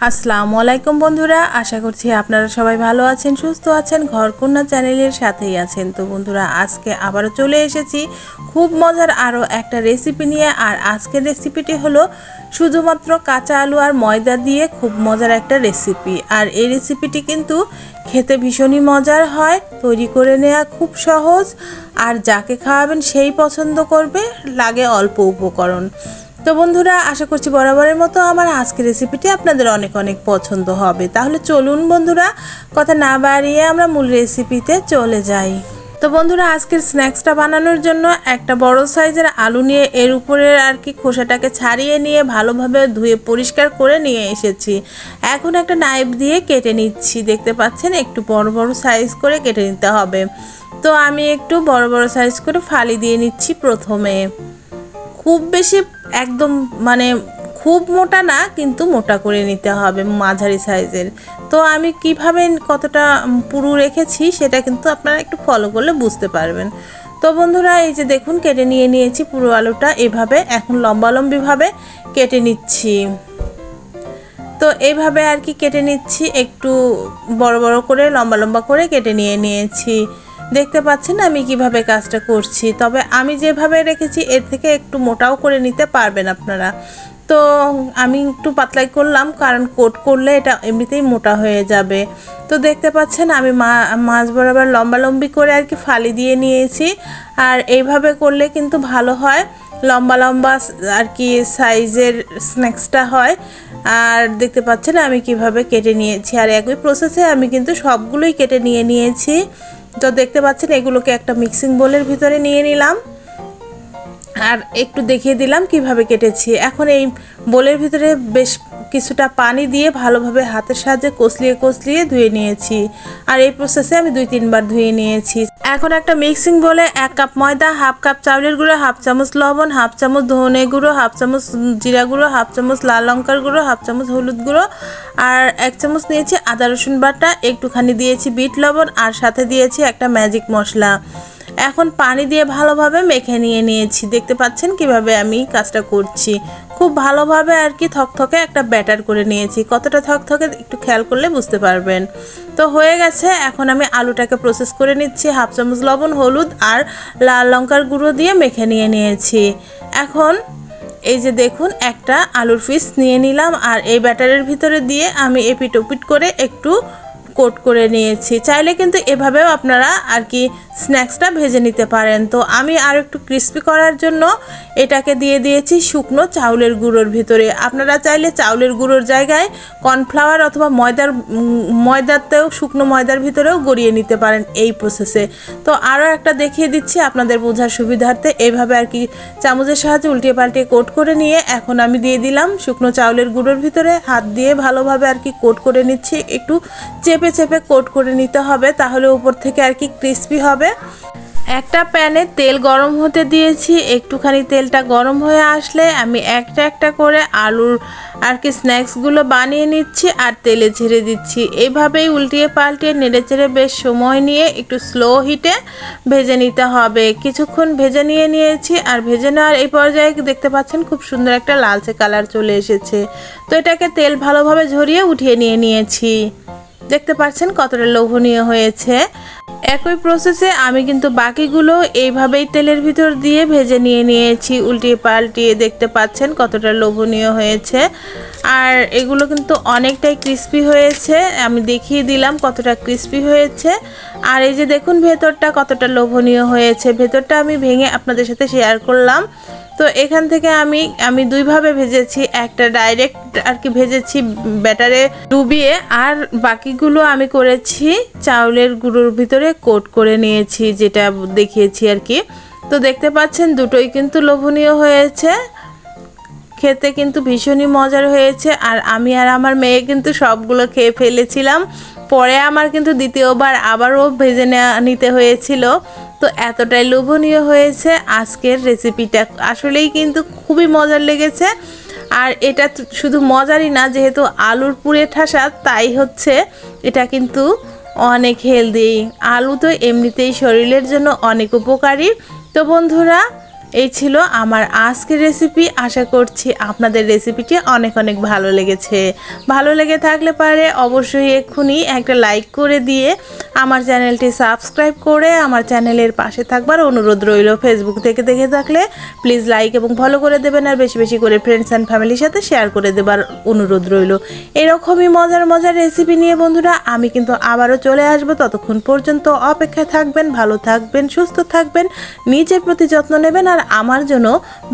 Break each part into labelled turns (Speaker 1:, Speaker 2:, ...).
Speaker 1: আসসালামু আলাইকুম বন্ধুরা, আশা করছি আপনারা সবাই ভালো আছেন, সুস্থ আছেন, ঘরকন্যা চ্যানেলের সাথেই আছেন। তো বন্ধুরা, আজকে আবারও চলে এসেছি খুব মজার আরও একটা রেসিপি নিয়ে, আর আজকের রেসিপিটি হলো শুধুমাত্র কাঁচা আলু আর ময়দা দিয়ে খুব মজার একটা রেসিপি আর এই রেসিপিটি কিন্তু খেতে ভীষণই মজার হয়, তৈরি করে নেওয়া খুব সহজ, আর যাকে খাওয়াবেন সেই পছন্দ করবে, লাগে অল্প উপকরণ। তো বন্ধুরা, আশা করছি বরাবরের মতো আমার আজকের রেসিপিটি আপনাদের অনেক অনেক পছন্দ হবে। তাহলে চলুন বন্ধুরা, কথা না বাড়িয়ে আমরা মূল রেসিপিতে চলে যাই। তো বন্ধুরা, আজকের স্ন্যাক্সটা বানানোর জন্য একটা বড় সাইজের আলু নিয়ে এর উপরে আর কি খোসাটাকে ছাড়িয়ে নিয়ে ভালোভাবে ধুয়ে পরিষ্কার করে নিয়ে এসেছি। এখন একটা নাইফ দিয়ে কেটে নিচ্ছি। দেখতে পাচ্ছেন, একটু বড় বড় সাইজ করে কেটে নিতে হবে। তো আমি একটু বড় বড় সাইজ করে ফালি দিয়ে নিচ্ছি প্রথমে। খুব বেশি একদম মানে খুব মোটা না, কিন্তু মোটা করে নিতে হবে মাঝারি সাইজের। তো আমি কীভাবে কতটা পুরু রেখেছি সেটা কিন্তু আপনারা একটু ফলো করলে বুঝতে পারবেন। তো বন্ধুরা, এই যে দেখুন, কেটে নিয়ে নিয়েছি পুরো আলুটা এভাবে। এখন লম্বালম্বিভাবে কেটে নিচ্ছি। তো এইভাবে আর কি কেটে নিচ্ছি, একটু বড় বড় করে, লম্বা লম্বা করে কেটে নিয়ে নিয়েছি। দেখতে পাচ্ছেন আমি কীভাবে কাজটা করছি। তবে আমি যেভাবে রেখেছি, এর থেকে একটু মোটাও করে নিতে পারবেন আপনারা। তো আমি একটু পাতলাই করলাম, কারণ কোট করলে এটা এমনিতেই মোটা হয়ে যাবে। তো দেখতে পাচ্ছেন, আমি মাছ বরাবর লম্বা লম্বি করে আর কি ফালি দিয়ে নিয়েছি। আর এইভাবে করলে কিন্তু ভালো হয়। লম্বা লম্বা আর কি সাইজের স্ন্যাক্সটা হয়। আর দেখতে পাচ্ছেন, আমি কীভাবে কেটে নিয়েছি। আর একই প্রসেসে আমি কিন্তু সবগুলোই কেটে নিয়ে নিয়েছি। তো দেখতে পাচ্ছেন, এগুলোকে একটা মিক্সিং বোলের ভিতরে নিয়ে নিলাম। আর একটু দেখিয়ে দিলাম কীভাবে কেটেছি। এখন এই বোলের ভিতরে বেশ কিছুটা পানি দিয়ে ভালোভাবে হাতের সাহায্যে কষলিয়ে কষলিয়ে ধুয়ে নিয়েছি। আর এই প্রসেসে আমি দুই, তিনবার ধুয়ে নিয়েছি। এখন একটা মিক্সিং বলে এক কাপ ময়দা, হাফ কাপ চাউলের গুঁড়ো, হাফ চামচ লবণ, হাফ চামচ ধনে গুঁড়ো, হাফ চামচ জিরা গুঁড়ো, হাফ চামচ লাল লঙ্কার গুঁড়ো, হাফ চামচ হলুদ গুঁড়ো আর এক চামচ নিয়েছি আদা রসুন বাটা। একটুখানি দিয়েছি বিট লবণ আর সাথে দিয়েছি একটা ম্যাজিক মশলা। এখন পানি দিয়ে ভালোভাবে মেখে নিয়ে নিয়েছি। দেখতে পাচ্ছেন কীভাবে আমি কাজটা করছি। খুব ভালোভাবে আর কি থকথকে একটা ব্যাটার করে নিয়েছি। কতটা থকথকে একটু খেয়াল করলে বুঝতে পারবেন। তো হয়ে গেছে, এখন আমি আলুটাকে প্রসেস করে নিচ্ছি। হাফ চামচ লবণ, হলুদ আর লাল লঙ্কার গুঁড়ো দিয়ে মেখে নিয়ে নিয়েছি। এখন এই যে দেখুন, একটা আলুর পিস নিয়ে নিলাম আর এই ব্যাটারের ভিতরে দিয়ে আমি এপিট ওপিট করে একটু কোট করে নিয়েছি। চাইলে কিন্তু এভাবেও আপনারা আর কি স্ন্যাক্সটা ভেজে নিতে পারেন। তো আমি আর একটু ক্রিস্পি করার জন্য এটাকে দিয়ে দিয়েছি শুকনো চাউলের গুঁড়োর ভিতরে। আপনারা চাইলে চাউলের গুঁড়োর জায়গায় কর্নফ্লাওয়ার অথবা ময়দার, ময়দাতেও, শুকনো ময়দার ভিতরেও গড়িয়ে নিতে পারেন এই প্রসেসে তো আরও একটা দেখিয়ে দিচ্ছি আপনাদের বোঝার সুবিধার্থে। এইভাবে আর কি চামচের সাহায্যে উল্টিয়ে পাল্টিয়ে কোট করে নিয়ে এখন আমি দিয়ে দিলাম শুকনো চাউলের গুঁড়োর ভিতরে। হাত দিয়ে ভালোভাবে আর কি কোট করে নিচ্ছি। একটু চেপে চেপে কোট করে নিতে হবে, তাহলে উপর থেকে আর কি ক্রিস্পি হবে। একটা প্যানে তেল গরম হতে দিয়েছি। একটুখানি তেলটা গরম হয়ে আসলে আমি একটা একটা করে আলুর আর কি স্ন্যাক্সগুলো বানিয়ে নিচ্ছি আর তেলে ছেড়ে দিচ্ছি। এইভাবেই উল্টিয়ে পাল্টিয়ে নেড়ে চেড়ে বেশ সময় নিয়ে একটু স্লো হিটে ভেজে নিতে হবে। কিছুক্ষণ ভেজে নিয়ে নিয়েছি আর ভেজে নেওয়ার এই পর্যায়ে দেখতে পাচ্ছেন খুব সুন্দর একটা লালচে কালার চলে এসেছে। তো এটাকে তেল ভালোভাবে ঝরিয়ে উঠিয়ে নিয়ে নিয়েছি। দেখতে পাচ্ছেন কতটা লোভনীয় হয়েছে। একই প্রসেসে আমি কিন্তু বাকিগুলো এইভাবেই তেলের ভিতর দিয়ে ভেজে নিয়ে নিয়েছি উল্টিয়ে পাল্টিয়ে দেখতে পাচ্ছেন কতটা লোভনীয় হয়েছে। আর এগুলো কিন্তু অনেকটাই ক্রিস্পি হয়েছে, আমি দেখিয়ে দিলাম কতটা ক্রিস্পি হয়েছে। আর এই যে দেখুন ভেতরটা কতটা লোভনীয় হয়েছে, ভেতরটা আমি ভেঙে আপনাদের সাথে শেয়ার করলাম। তো এখান থেকে আমি আমি দুইভাবে ভেজেছি। একটা ডাইরেক্ট আর কি ভেজেছি ব্যাটারে ডুবিয়ে, আর বাকিগুলো আমি করেছি চাউলের গুঁড়োর ভিতরে কোট করে নিয়েছি, যেটা দেখিয়েছি আর কি তো দেখতে পাচ্ছেন দুটোই কিন্তু লোভনীয় হয়েছে, খেতে কিন্তু ভীষণই মজার হয়েছে, আর আমি আর আমার মেয়ে কিন্তু সবগুলো খেয়ে ফেলেছিলাম। পরে আমার কিন্তু দ্বিতীয়বার আবারও ভেজে নিতে হয়েছিল। তো এতটাই লোভনীয় হয়েছে আজকের রেসিপিটা আসলেই কিন্তু খুবই মজার লেগেছে। আর এটা শুধু মজারই না, যেহেতু আলুর পুরে ঠাসা, তাই হচ্ছে এটা কিন্তু অনেক হেলদি আলু তো এমনিতেই শরীরের জন্য অনেক উপকারী। তো বন্ধুরা এই ছিল আমার আজকের রেসিপি আশা করছি আপনাদের রেসিপিটি অনেক অনেক ভালো লেগেছে। ভালো লেগে থাকলে পারে অবশ্যই এক্ষুনি একটা লাইক করে দিয়ে আমার চ্যানেলটি সাবস্ক্রাইব করে আমার চ্যানেলের পাশে থাকবার অনুরোধ রইল। ফেসবুক থেকে দেখে থাকলে প্লিজ লাইক এবং ফলো করে দেবেন আর বেশি বেশি করে ফ্রেন্ডস অ্যান্ড ফ্যামিলির সাথে শেয়ার করে দেবার অনুরোধ রইল। এরকমই মজার মজার রেসিপি নিয়ে বন্ধুরা, আমি কিন্তু আবারও চলে আসব। ততক্ষণ পর্যন্ত অপেক্ষায় থাকবেন, ভালো থাকবেন, সুস্থ থাকবেন, নিজের প্রতি যত্ন নেবেন আর আমার জন্য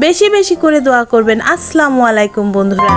Speaker 1: বেশি বেশি করে দোয়া করবেন। আসসালামু আলাইকুম বন্ধুরা।